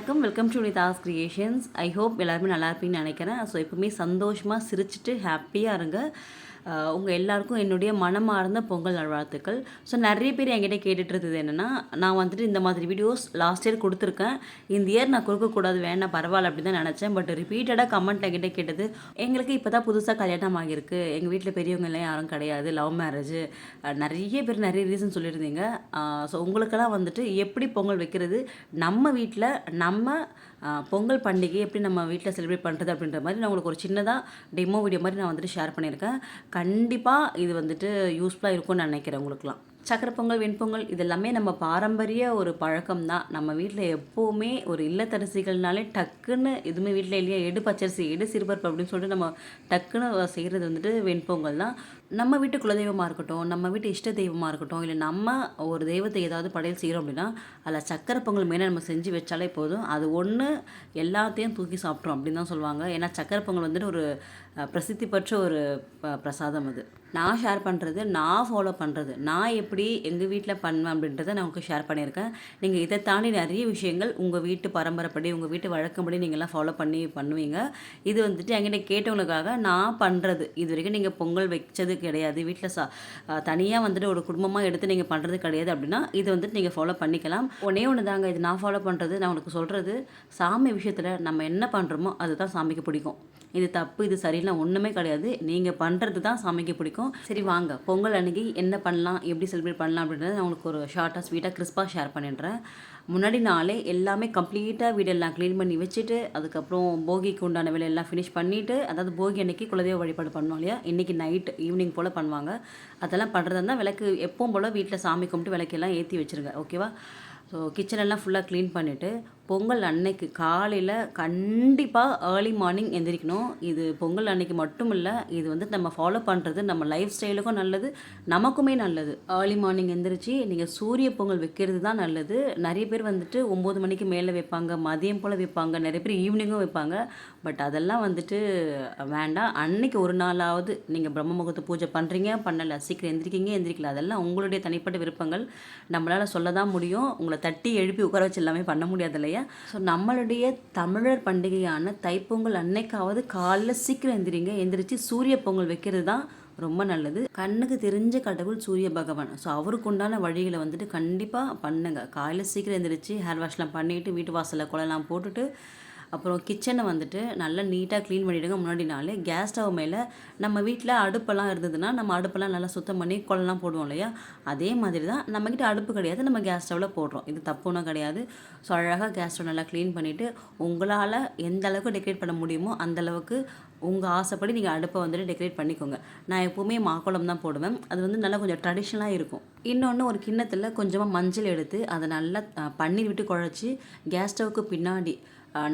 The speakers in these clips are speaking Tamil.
வணக்கம். Welcome to Nithas creations I hope எல்லாருமே நல்லா இருப்பீங்கன்னு நினைக்கிறேன். ஸோ எப்பவுமே சந்தோஷமாக சிரிச்சிட்டு ஹாப்பியாக இருங்க. உங்கள் எல்லாருக்கும் என்னுடைய மனமார்ந்த பொங்கல் நல்வாழ்த்துக்கள். ஸோ நிறைய பேர் என்கிட்ட கேட்டுட்டு இருந்தது என்னென்னா நான் வந்துட்டு இந்த மாதிரி வீடியோஸ் லாஸ்ட் இயர் கொடுத்துருக்கேன். இந்த இயர் நான் கொடுக்கக்கூடாது வேணாம் பரவாயில்ல அப்படின்னு தான் நினச்சேன். பட் ரிப்பீட்டடாக கமெண்ட் என்கிட்ட கேட்டது எங்களுக்கு இப்போ தான் புதுசாக கல்யாணம் ஆகியிருக்கு. எங்கள் வீட்டில் பெரியவங்கெல்லாம் யாரும் கிடையாது லவ் மேரேஜ் நிறைய பேர் நிறைய ரீசன் சொல்லியிருந்தீங்க. ஸோ உங்களுக்கெல்லாம் வந்துட்டு எப்படி பொங்கல் வைக்கிறது? நம்ம வீட்டில் நம்ம பொங்கல் பண்டிகை எப்படி நம்ம வீட்டில் செலிப்ரேட் பண்ணுறது அப்படின்ற மாதிரி நான் உங்களுக்கு ஒரு சின்னதாக டெமோ வீடியோ மாதிரி நான் வந்துட்டு ஷேர் பண்ணியிருக்கேன். கண்டிப்பாக இது வந்துட்டு யூஸ்ஃபுல்லாக இருக்கும்னு நான் நினைக்கிறேன் உங்களுக்குலாம் சக்கரை பொங்கல் வெண்பொங்கல் இது எல்லாமே நம்ம பாரம்பரிய ஒரு பழக்கம் தான் நம்ம வீட்டில் எப்போவுமே ஒரு இல்லத்தரசிகள்னாலே டக்குன்னு எதுவுமே வீட்டில் இல்லையா எடு பச்சரிசி எடு சிறுபருப்பு அப்படின்னு சொல்லிட்டு நம்ம டக்குன்னு செய்கிறது வந்துட்டு வெண்பொங்கல் தான் நம்ம வீட்டு குலதெய்வமாக இருக்கட்டும் நம்ம வீட்டு இஷ்ட தெய்வமாக இருக்கட்டும் இல்லை நம்ம ஒரு தெய்வத்தை ஏதாவது படையல் செய்கிறோம் அப்படின்னா அதில் சக்கரை பொங்கல் மெயினாக நம்ம செஞ்சு வச்சாலே போதும். அது ஒன்று எல்லாத்தையும் தூக்கி சாப்பிட்றோம் அப்படின்னு தான் சொல்லுவாங்க. ஏன்னா சக்கரை பொங்கல் வந்துட்டு ஒரு பிரசித்தி பெற்ற ஒரு ப- பிரசாதம் அது. நான் ஷேர் பண்ணுறது நான் ஃபாலோ பண்ணுறது நான் எப்படி எங்கள் வீட்டில் பண்ணுவேன் அப்படின்றத நான் உங்களுக்கு ஷேர் பண்ணியிருக்கேன். நீங்கள் இதை தாண்டி நிறைய விஷயங்கள் உங்கள் வீட்டு பரம்பரைப்படி உங்கள் வீட்டு வழக்கப்படி நீங்கள்லாம் ஃபாலோ பண்ணி பண்ணுவீங்க. இது வந்துட்டு என்கிட்ட கேட்டவங்களுக்காக நான் பண்ணுறது இது வரைக்கும் நீங்கள் பொங்கல் வச்சது கிடையாது. வீட்டில் சா தனியாக வந்துட்டு ஒரு குடும்பமாக எடுத்து நீங்கள் பண்ணுறது கிடையாது அப்படின்னா இது வந்துட்டு நீங்கள் ஃபாலோ பண்ணிக்கலாம். ஒன்றே ஒன்று தாங்க. இது நான் ஃபாலோ பண்ணுறது நான் உனக்கு சொல்கிறது சாமி விஷயத்தில் நம்ம என்ன பண்ணுறோமோ அதுதான் சாமிக்கு பிடிக்கும். இது தப்பு இது சரியில்லை ஒன்றுமே கிடையாது. நீங்கள் பண்ணுறது தான் சாமிக்கு பிடிக்கும். சரி வாங்க. பொங்கல் அன்னைக்கு என்ன பண்ணலாம் எப்படி செலிப்ரேட் பண்ணலாம் அப்படின்றத நான் உங்களுக்கு ஒரு ஷார்ட்டாக ஸ்வீட்டாக கிறிஸ்பாக ஷேர் பண்ணிடுறேன். முன்னாடி நாளே எல்லாமே கம்ப்ளீட்டாக வீடெல்லாம் க்ளீன் பண்ணி வச்சுட்டு அதுக்கப்புறம் போகிக்கு உண்டான வேலையெல்லாம் ஃபினிஷ் பண்ணிவிட்டு அதாவது போகி அன்னைக்கு குலதெய்வ வழிபாடு பண்ணோம் இல்லையா? இன்றைக்கி நைட் ஈவினிங் போல் பண்ணுவாங்க. அதெல்லாம் பண்ணுறதா இருந்தால் விளக்கு எப்பவும் போல் வீட்டில் சாமி கும்பிட்டு விளக்கெல்லாம் ஏற்றி வச்சுருங்க. ஓகேவா ஸோ கிச்சனெல்லாம் ஃபுல்லாக க்ளீன் பண்ணிவிட்டு பொங்கல் அன்னைக்கு காலையில் கண்டிப்பாக ஏர்லி மார்னிங் எந்திரிக்கணும். இது பொங்கல் அன்னைக்கு மட்டும் இல்லை இது வந்து நம்ம ஃபாலோ பண்ணுறது நம்ம லைஃப் ஸ்டைலுக்கும் நல்லது நமக்குமே நல்லது. ஏர்லி மார்னிங் எந்திரிச்சு நீங்கள் சூரிய பொங்கல் வைக்கிறது தான் நல்லது. நிறைய பேர் வந்துட்டு ஒம்பது மணிக்கு மேலே வைப்பாங்க மதியம் போல் வைப்பாங்க நிறைய பேர் ஈவினிங்கும் வைப்பாங்க. பட் அதெல்லாம் வந்துட்டு வேண்டாம். அன்னைக்கு ஒரு நாளாவது நீங்கள் பிரம்ம முகூர்த்த பூஜை பண்ணுறீங்க பண்ணலை சீக்கிரம் எந்திரிக்கீங்க எந்திரிக்கல. அதெல்லாம் உங்களுடைய தனிப்பட்ட விருப்பங்கள். நம்மளால் சொல்ல தான் முடியும். உங்களை தட்டி எழுப்பி உட்கார வச்சு எல்லாமே பண்ண முடியாது இல்லையா ஸோ நம்மளுடைய தமிழர் பண்டிகையான தைப்பொங்கல் அன்னைக்காவது காலைல சீக்கிரம் எந்திரிங்க. எந்திரிச்சு சூரிய பொங்கல் வைக்கிறது தான் ரொம்ப நல்லது. கண்ணுக்கு தெரிஞ்ச கடவுள் சூரிய பகவான். ஸோ அவருக்கு உண்டான வழிகளை வந்துட்டு கண்டிப்பாக பண்ணுங்க. காலையில் சீக்கிரம் எந்திரிச்சு ஹேர் வாஷ்லாம் பண்ணிவிட்டு வீட்டு வாசலில் குளம்லாம் போட்டுட்டு அப்புறம் கிச்சனை வந்துட்டு நல்லா நீட்டாக க்ளீன் பண்ணிவிடுங்க முன்னாடி நாள் கேஸ் ஸ்டவ் மேலே நம்ம வீட்டில் அடுப்பெல்லாம் இருந்ததுன்னா நம்ம அடுப்பெல்லாம் நல்லா சுத்தம் பண்ணி குளம்லாம் போடுவோம் இல்லையா? அதே மாதிரி தான் நம்மக்கிட்ட அடுப்பு கிடையாது நம்ம கேஸ் ஸ்டவ்வில் போடுறோம். இது தப்பு ஒன்றும் கிடையாது. ஸோ அழகாக கேஸ் ஸ்டவ் நல்லா க்ளீன் பண்ணிவிட்டு உங்களால் எந்த அளவுக்கு டெக்கரேட் பண்ண முடியுமோ அந்த அளவுக்கு உங்கள் ஆசைப்படி நீங்கள் அடுப்பை வந்துட்டு டெக்கரேட் பண்ணிக்கோங்க. நான் எப்போவுமே மாக்குளம் தான் போடுவேன். அது வந்து நல்லா கொஞ்சம் ட்ரெடிஷ்னலாக இருக்கும். இன்னொன்று ஒரு கிண்ணத்தில் கொஞ்சமாக மஞ்சள் எடுத்து அதை நல்லா பன்னீர் விட்டு குழச்சி கேஸ் ஸ்டவ்வுக்கு பின்னாடி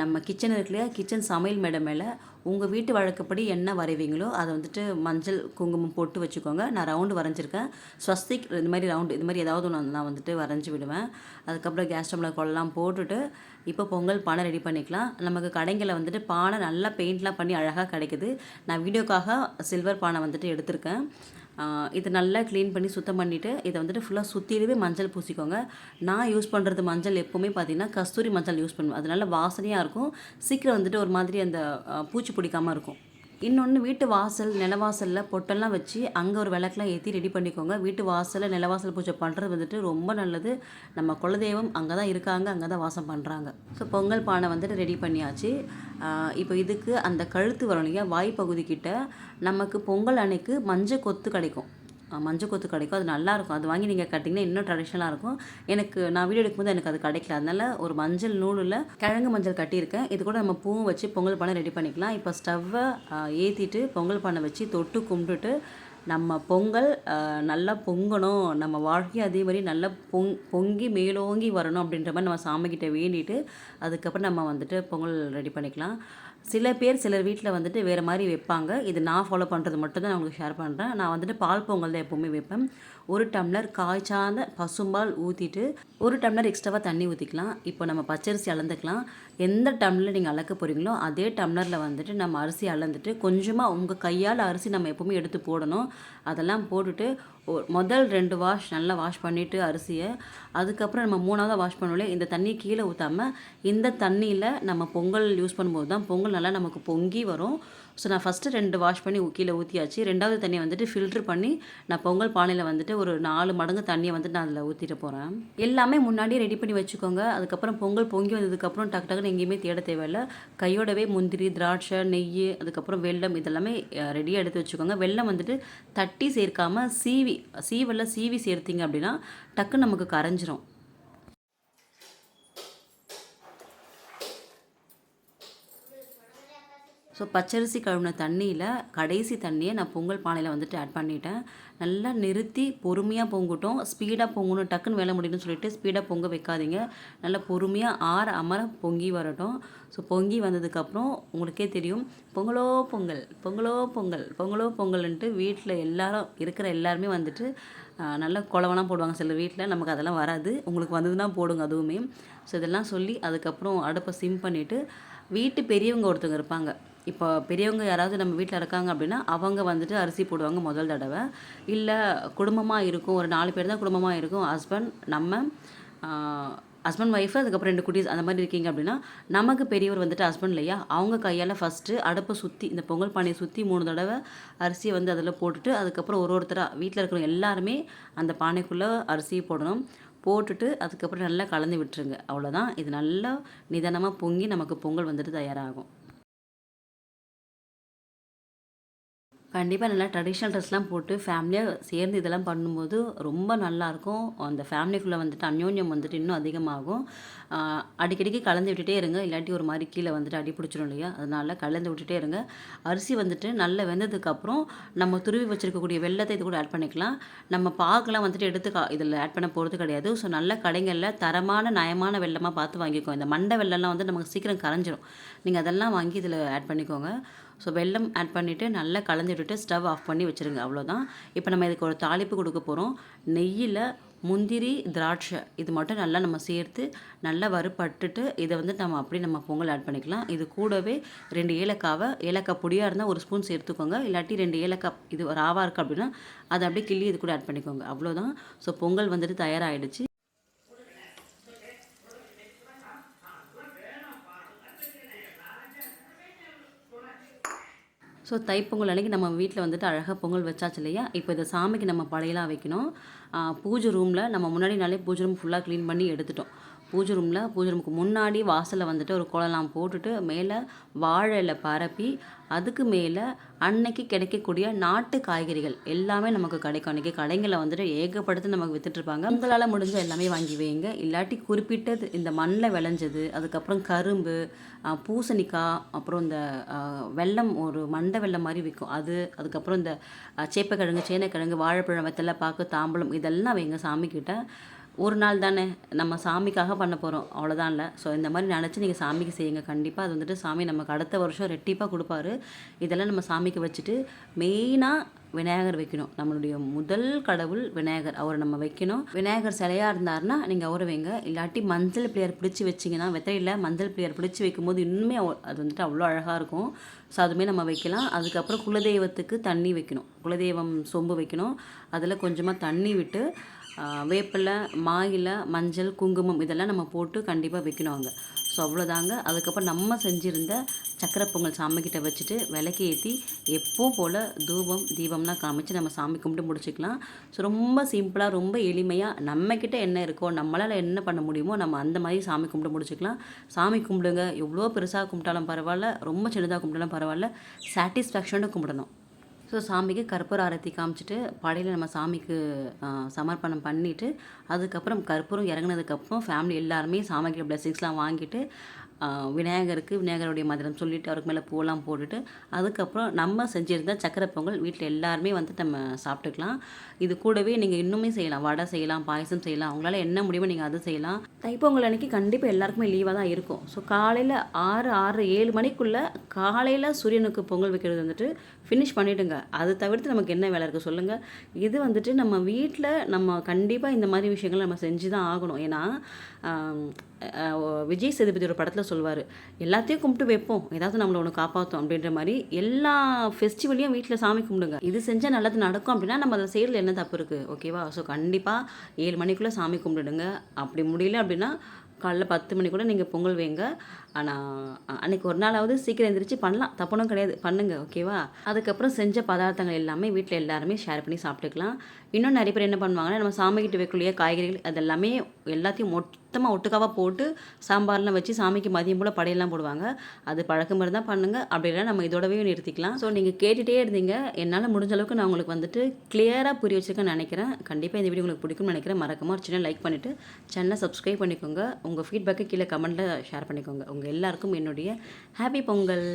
நம்ம கிச்சன் இருக்கு இல்லையா? கிச்சன் சமையல் மேடை மேலே உங்கள் வீட்டு வழக்கப்படி என்ன வரைவீங்களோ அதை வந்துட்டு மஞ்சள் குங்குமம் போட்டு வச்சுக்கோங்க. நான் ரவுண்டு வரைஞ்சிருக்கேன். ஸ்வஸ்திக் இந்த மாதிரி ரவுண்டு இது மாதிரி ஏதாவது ஒன்று நான் வந்துட்டு வரைஞ்சி விடுவேன். அதுக்கப்புறம் கேஸ் ஸ்டவ்வில் கொள்ளலாம் போட்டுட்டு இப்போ பொங்கல் பானை ரெடி பண்ணிக்கலாம். நமக்கு கடைங்களில் வந்துட்டு பானை நல்லா பெயிண்ட்லாம் பண்ணி அழகாக கிடைக்குது. நான் வீடியோக்காக சில்வர் பானை வந்துட்டு எடுத்திருக்கேன். இது நல்லா க்ளீன் பண்ணி சுத்தம் பண்ணிவிட்டு இதை வந்துட்டு ஃபுல்லாக சுற்றிலுமே மஞ்சள் பூசிக்கோங்க. நான் யூஸ் பண்ணுறது மஞ்சள் எப்போவுமே பார்த்திங்கன்னா கஸ்தூரி மஞ்சள் யூஸ் பண்ணுவேன். அது நல்ல வாசனையாக இருக்கும். சீக்கிரம் வந்துட்டு ஒரு மாதிரி அந்த பூச்சி பிடிக்காமல் இருக்கும். இன்னொன்று வீட்டு வாசல் நிலவாசலில் பொட்டெல்லாம் வச்சு அங்கே ஒரு விளக்கெலாம் ஏற்றி ரெடி பண்ணிக்கோங்க. வீட்டு வாசலில் நிலவாசல் பூஜை பண்ணுறது வந்துட்டு ரொம்ப நல்லது. நம்ம குலதெய்வம் அங்கே தான் இருக்காங்க அங்கே தான் வாசம் பண்ணுறாங்க ஸோ பொங்கல் பானை வந்துட்டு ரெடி பண்ணியாச்சு. இப்போ இதுக்கு அந்த கழுத்து வரும் இல்லையா? வாய்ப்பகுதி கிட்ட நமக்கு பொங்கல் அன்னைக்கு மஞ்சள் கொத்து கிடைக்கும். மஞ்சள் கொத்து கிடைக்கும். அது நல்லாயிருக்கும். அது வாங்கி நீங்கள் கட்டிங்கன்னா இன்னும் ட்ரெடிஷ்னலாக இருக்கும். எனக்கு நான் வீடியோ எடுக்கும்போது எனக்கு அது கிடைக்கல. அதனால் ஒரு மஞ்சள் நூலில் கிழங்கு மஞ்சள் கட்டியிருக்கேன். இது கூட நம்ம பூவும் வச்சு பொங்கல் பானை ரெடி பண்ணிக்கலாம். இப்போ ஸ்டவ்வை ஏற்றிட்டு பொங்கல் பானை வச்சு தொட்டு கும்பிட்டுட்டு நம்ம பொங்கல் நல்லா பொங்கணும். நம்ம வாழ்க்கையும் அதே மாதிரி நல்லா பொங் பொங்கி மேலோங்கி வரணும் அப்படின்ற மாதிரி நம்ம சாமிக்கிட்ட வேண்டிட்டு அதுக்கப்புறம் நம்ம வந்துட்டு பொங்கல் ரெடி பண்ணிக்கலாம். சில பேர் சிலர் வீட்டில் வந்துட்டு வேறு மாதிரி வைப்பாங்க. இது நான் ஃபாலோ பண்ணுறது மட்டும்தான் நான் உங்களுக்கு ஷேர் பண்ணுறேன் நான் வந்துட்டு பால் பொங்கல் தான் எப்போவுமே வைப்பேன். ஒரு டம்ளர் காய்ச்சாந்த பசும்பால் ஊற்றிட்டு ஒரு டம்ளர் எக்ஸ்ட்ராவாக தண்ணி ஊற்றிக்கலாம் இப்போ நம்ம பச்சரிசி அளந்துக்கலாம். எந்த டம்ளரில் நீங்கள் அளக்க போகிறீங்களோ அதே டம்ளரில் வந்துட்டு நம்ம அரிசி அளந்துட்டு கொஞ்சமாக உங்கள் கையால் அரிசி நம்ம எப்போவுமே எடுத்து போடணும். அதெல்லாம் போட்டுட்டு முதல் ரெண்டு வாஷ் நல்லா வாஷ் பண்ணிவிட்டு அரிசியை அதுக்கப்புறம் நம்ம மூணாவதாக வாஷ் பண்ணுவோம்ல இந்த தண்ணியை கீழே ஊற்றாமல் இந்த தண்ணியில் நம்ம பொங்கல் யூஸ் பண்ணும்போது தான் பொங்கல் நல்லா நமக்கு பொங்கி வரும். ஸோ நான் ஃபஸ்ட்டு ரெண்டு வாஷ் பண்ணி ஊ- கீழே ஊற்றியாச்சு ரெண்டாவது தண்ணியை வந்துட்டு ஃபில்ட்ரு பண்ணி நான் பொங்கல் பானையில் வந்துட்டு ஒரு நாலு மடங்கு தண்ணியை வந்துட்டு நான் அதில் ஊற்றிட்டு போகிறேன் எல்லாமே முன்னாடியே ரெடி பண்ணி வச்சுக்கோங்க. அதுக்கப்புறம் பொங்கல் பொங்கி வந்ததுக்கப்புறம் டக்கு டக்குன்னு எங்கேயுமே தேட தேவையில்ல. கையோடவே முந்திரி திராட்சை நெய் அதுக்கப்புறம் வெள்ளம் இதெல்லாமே ரெடியாக எடுத்து வச்சுக்கோங்க. வெள்ளம் வந்துட்டு தட்டி சேர்க்காம சீவி சீவெல்லாம் சீவி சேர்த்திங்க அப்படின்னா டக்குன்னு நமக்கு கரைஞ்சிரும். ஸோ பச்சரிசி கழுவின தண்ணியில் கடைசி தண்ணியை நான் பொங்கல் பானையில் வந்துட்டு ஆட் பண்ணிட்டேன். நல்லா நிறுத்தி பொறுமையாக பொங்கட்டும். ஸ்பீடாக பொங்கணும் டக்குன்னு வேலை முடியணும்னு சொல்லிட்டு ஸ்பீடாக பொங்க வைக்காதீங்க. நல்லா பொறுமையாக ஆற அமர பொங்கி வரட்டும். ஸோ பொங்கி வந்ததுக்கப்புறம் உங்களுக்கே தெரியும் பொங்கலோ பொங்கல் பொங்கலோ பொங்கல் பொங்கலோ பொங்கல்ன்ட்டு வீட்டில் எல்லாரும் இருக்கிற எல்லாருமே வந்துட்டு நல்லா குழவெல்லாம் போடுவாங்க சில வீட்டில் நமக்கு அதெல்லாம் வராது. உங்களுக்கு வந்ததுன்னா போடுங்க அதுவுமே. ஸோ இதெல்லாம் சொல்லி அதுக்கப்புறம் அடுப்பை சிம் பண்ணிவிட்டு வீட்டு பெரியவங்க ஒருத்தவங்க இருப்பாங்க. இப்போ பெரியவங்க யாராவது நம்ம வீட்டில் இருக்காங்க அப்படின்னா அவங்க வந்துட்டு அரிசி போடுவாங்க முதல் தடவை. இல்லை குடும்பமாக இருக்கும். ஒரு நாலு பேர் தான் குடும்பமாக இருக்கும். ஹஸ்பண்ட் நம்ம ஹஸ்பண்ட் ஒய்ஃபு அதுக்கப்புறம் ரெண்டு குட்டீஸ் அந்த மாதிரி இருக்கீங்க அப்படின்னா நமக்கு பெரியவர் வந்துட்டு ஹஸ்பண்ட் இல்லையா? அவங்க கையால் ஃபஸ்ட்டு அடுப்பை சுற்றி இந்த பொங்கல் பானையை சுற்றி மூணு தடவை அரிசியை வந்து அதில் போட்டுட்டு அதுக்கப்புறம் ஒரு ஒருத்தராக வீட்டில் இருக்கிறவங்க எல்லாருமே அந்த பானைக்குள்ளே அரிசியை போடணும். போட்டுட்டு அதுக்கப்புறம் நல்லா கலந்து விட்டுருங்க. அவ்வளோதான் இது நல்லா நிதானமாக பொங்கி நமக்கு பொங்கல் வந்துட்டு தயாராகும். கண்டிப்பாக நல்லா ட்ரெடிஷ்னல் ட்ரெஸ்லாம் போட்டு ஃபேமிலியாக சேர்ந்து இதெல்லாம் பண்ணும்போது ரொம்ப நல்லாயிருக்கும். அந்த ஃபேமிலிக்குள்ளே வந்துட்டு அந்யோன்யம் வந்துட்டு இன்னும் அதிகமாகும். அடிக்கடிக்கு கலந்து விட்டுட்டே இருங்க. இல்லாட்டி ஒரு மாதிரி கீழே வந்துட்டு அடி பிடிச்சிரும் இல்லையா? அதனால் கலந்து விட்டுட்டே இருங்க. அரிசி வந்துட்டு நல்லா வெந்ததுக்கப்புறம் நம்ம துருவி வச்சுருக்கக்கூடிய வெள்ளத்தை இது கூட ஆட் பண்ணிக்கலாம். நம்ம பாகெலாம் வந்துட்டு எடுத்து கா இதில் ஆட் பண்ண போகிறது கிடையாது. ஸோ நல்ல கடைகளில் தரமான நயமான வெள்ளமாக பார்த்து வாங்கிக்கோங்க. இந்த மண்டை வெள்ளம்லாம் வந்து நமக்கு சீக்கிரம் கரைஞ்சிரும். நீங்கள் அதெல்லாம் வாங்கி இதில் ஆட் பண்ணிக்கோங்க. ஸோ வெல்லம் ஆட் பண்ணிவிட்டு நல்லா கலந்து விட்டுட்டு ஸ்டவ் ஆஃப் பண்ணி வச்சுருங்க அவ்வளோதான் இப்போ நம்ம இதுக்கு ஒரு தாளிப்பு கொடுக்க போகிறோம் நெய்யில் முந்திரி திராட்சை இது மட்டும் நல்லா நம்ம சேர்த்து நல்லா வறுபட்டுட்டு இதை வந்து நம்ம அப்படியே நம்ம பொங்கல் ஆட் பண்ணிக்கலாம். இது கூடவே ரெண்டு ஏலக்காவை ஏலக்காய் பொடியாக இருந்தால் ஒரு ஸ்பூன் சேர்த்துக்கோங்க. இல்லாட்டி ரெண்டு ஏலக்காய் இது ராவாக இருக்குது அப்படின்னா அதை அப்படியே கிள்ளி இது கூட ஆட் பண்ணிக்கோங்க. அவ்வளோதான் ஸோ பொங்கல் வந்துட்டு தயாராகிடுச்சு ஸோ தைப்பொங்கல் அன்றைக்கி நம்ம வீட்டில் வந்துட்டு அழகாக பொங்கல் வச்சாச்சு இல்லையா? இப்போ இதை சாமிக்கு நம்ம படையலாக வைக்கணும். பூஜை ரூமில் நம்ம முன்னாடி நாளே பூஜை ரூம் ஃபுல்லாக க்ளீன் பண்ணி எடுத்துட்டோம். பூஜை ரூமில் பூஜை ரூமுக்கு முன்னாடி வாசலில் வந்துட்டு ஒரு குளம்லாம் போட்டுட்டு மேலே வாழை இலை பரப்பி அதுக்கு மேலே அன்னைக்கு கிடைக்கக்கூடிய நாட்டு காய்கறிகள் எல்லாமே நமக்கு கிடைக்கும். அன்றைக்கி கடைங்களை வந்துட்டு ஏகப்படுத்தி நமக்கு விற்றுட்ருப்பாங்க உங்களால் முடிஞ்ச எல்லாமே வாங்கி வைங்க. இல்லாட்டி குறிப்பிட்டது இந்த மண்ணில் விளைஞ்சது அதுக்கப்புறம் கரும்பு பூசணிக்காய் அப்புறம் இந்த வெள்ளம் ஒரு மண்டை வெள்ளம் மாதிரி விற்கும் அது அதுக்கப்புறம் இந்த சேப்பக்கிழங்கு சேனைக்கிழங்கு வாழைப்பழம் வெத்தலை பாக்கு தாம்பழம் இதெல்லாம் வைங்க சாமிக்கிட்ட ஒரு நாள் தானே நம்ம சாமிக்காக பண்ண போகிறோம் அவ்வளோதான் இல்லை. ஸோ இந்த மாதிரி நினச்சி நீங்கள் சாமிக்கு செய்யுங்க. கண்டிப்பாக அது வந்துட்டு சாமி நமக்கு அடுத்த வருஷம் ரெட்டிப்பாக கொடுப்பாரு. இதெல்லாம் நம்ம சாமிக்கு வச்சுட்டு மெயினாக விநாயகர் வைக்கணும். நம்மளுடைய முதல் கடவுள் விநாயகர். அவரை நம்ம வைக்கணும். விநாயகர் சிலையாக இருந்தாருன்னா நீங்கள் அவரை வைங்க இல்லாட்டி மஞ்சள் பிள்ளையார் பிடிச்சி வச்சிங்கன்னா வெத்தையில் மஞ்சள் பிள்ளையார் பிடிச்சி வைக்கும்போது இன்னுமே அது வந்துட்டு அவ்வளோ அழகாக இருக்கும். ஸோ அதுவுமே நம்ம வைக்கலாம். அதுக்கப்புறம் குலதெய்வத்துக்கு தண்ணி வைக்கணும். குலதெய்வம் சொம்பு வைக்கணும். அதில் கொஞ்சமாக தண்ணி விட்டு வேப்பிலை மாயிலை மஞ்சள் குங்குமம் இதெல்லாம் நம்ம போட்டு கண்டிப்பாக வைக்கணும் அங்கே. ஸோ அவ்வளோதாங்க. அதுக்கப்புறம் நம்ம செஞ்சுருந்த சக்கரை பொங்கல் சாமிக்கிட்ட வச்சுட்டு விளக்கு ஏற்றி எப்போ போல் தூபம் தீபம்லாம் காமிச்சு நம்ம சாமி கும்பிட்டு முடிச்சுக்கலாம். ஸோ ரொம்ப சிம்பிளாக ரொம்ப எளிமையாக நம்மக்கிட்ட என்ன இருக்கோ நம்மளால் என்ன பண்ண முடியுமோ நம்ம அந்த மாதிரி சாமி கும்பிட்டு முடிச்சுக்கலாம். சாமி கும்பிடுங்க. எவ்வளோ பெருசாக கும்பிட்டாலும் பரவாயில்ல. ரொம்ப சின்னதாக கும்பிட்டாலும் பரவாயில்ல. சாட்டிஸ்ஃபேக்ஷனோட கும்பிடணும். ஸோ சாமிக்கு கற்பூர ஆரத்தி காமிச்சிட்டு படையில் நம்ம சாமிக்கு சமர்ப்பணம் பண்ணிவிட்டு அதுக்கப்புறம் கற்பூரம் இறங்குனதுக்கப்புறம் ஃபேமிலி எல்லாருமே சாமிக்கு பிளெஸிங்ஸ்லாம் வாங்கிட்டு விநாயகருக்கு விநாயகருடைய மந்திரம் சொல்லிட்டு அவருக்கு மேலே பூலாம் போட்டுட்டு அதுக்கப்புறம் நம்ம செஞ்சுருந்த சக்கரை பொங்கல் வீட்டில் எல்லாருமே வந்து நம்ம சாப்பிட்டுக்கலாம். இது கூடவே நீங்கள் இன்னுமே செய்யலாம். வடை செய்யலாம் பாயசம் செய்யலாம். அவங்களால என்ன முடியுமோ நீங்கள் அது செய்யலாம். தைப்பொங்கல் அன்னைக்கு கண்டிப்பாக எல்லாருக்குமே லீவாக தான் இருக்கும். ஸோ காலையில் ஆறு ஆறு ஏழு மணிக்குள்ளே காலையில் சூரியனுக்கு பொங்கல் வைக்கிறது வந்துட்டு ஃபினிஷ் பண்ணிவிடுங்க அது தவிர்த்து நமக்கு என்ன வேலை இருக்குது சொல்லுங்கள் இது வந்துட்டு நம்ம வீட்டில் நம்ம கண்டிப்பாக இந்த மாதிரி விஷயங்களை நம்ம செஞ்சு தான் ஆகணும். ஏன்னா விஜய் சேதுபதி ஒரு படத்தில் சொல்லுவார் எல்லாத்தையும் கும்பிட்டு வைப்போம். ஏதாவது நம்மளை ஒன்று காப்பாற்றும் அப்படின்ற மாதிரி எல்லா ஃபெஸ்டிவலையும் வீட்டில் சாமி கும்பிடுங்க. இது செஞ்சால் நல்லது நடக்கும் அப்படின்னா நம்ம அதை செய்கிறது என்ன தப்பு இருக்குது ஓகேவா ஸோ கண்டிப்பாக ஏழு மணிக்குள்ளே சாமி கும்பிடுங்க. அப்படி முடியல அப்படின்னா காலைல பத்து மணி கூட நீங்கள் பொங்கல் வைங்க. ஆனால் அன்னைக்கு ஒரு நாளாவது சீக்கிரம் எந்திரிச்சு பண்ணலாம். தப்புனும் கிடையாது. பண்ணுங்க ஓகேவா? அதுக்கப்புறம் செஞ்ச பதார்த்தங்கள் எல்லாமே வீட்டில் எல்லாருமே ஷேர் பண்ணி சாப்பிட்டுக்கலாம். இன்னும் நிறைய பேர் என்ன பண்ணுவாங்கன்னா நம்ம சாமிக்கிட்ட வைக்கக்கூடிய காய்கறிகள் அது எல்லாமே எல்லாத்தையும் மொத்தமாக ஒட்டுக்காவாக போட்டு சாம்பார்லாம் வச்சு சாமிக்கு மதியம் போல் படையெல்லாம் போடுவாங்க. அது பழக்கம் மாதிரி தான் பண்ணுங்க. அப்படி இல்லை நம்ம இதோடவே நிறுத்திக்கலாம். ஸோ நீங்கள் கேட்டுகிட்டே இருந்தீங்க. என்னால் முடிஞ்ச அளவுக்கு நான் உங்களுக்கு வந்துட்டு கிளியராக புரிய வச்சிருக்கேன்னு நினைக்கிறேன். கண்டிப்பாக இந்த வீடியோ உங்களுக்கு பிடிக்கும்னு நினைக்கிறேன். மறக்காமல் ஒரு சின்ன லைக் பண்ணிவிட்டு சேனலை சப்ஸ்கிரைப் பண்ணிக்கோங்க. உங்கள் ஃபீட்பேக்கை கீழே கமெண்ட்டில் ஷேர் பண்ணிக்கோங்க. உங்கள் உங்கள் எல்லாருக்கும் என்னுடைய ஹாப்பி பொங்கல்.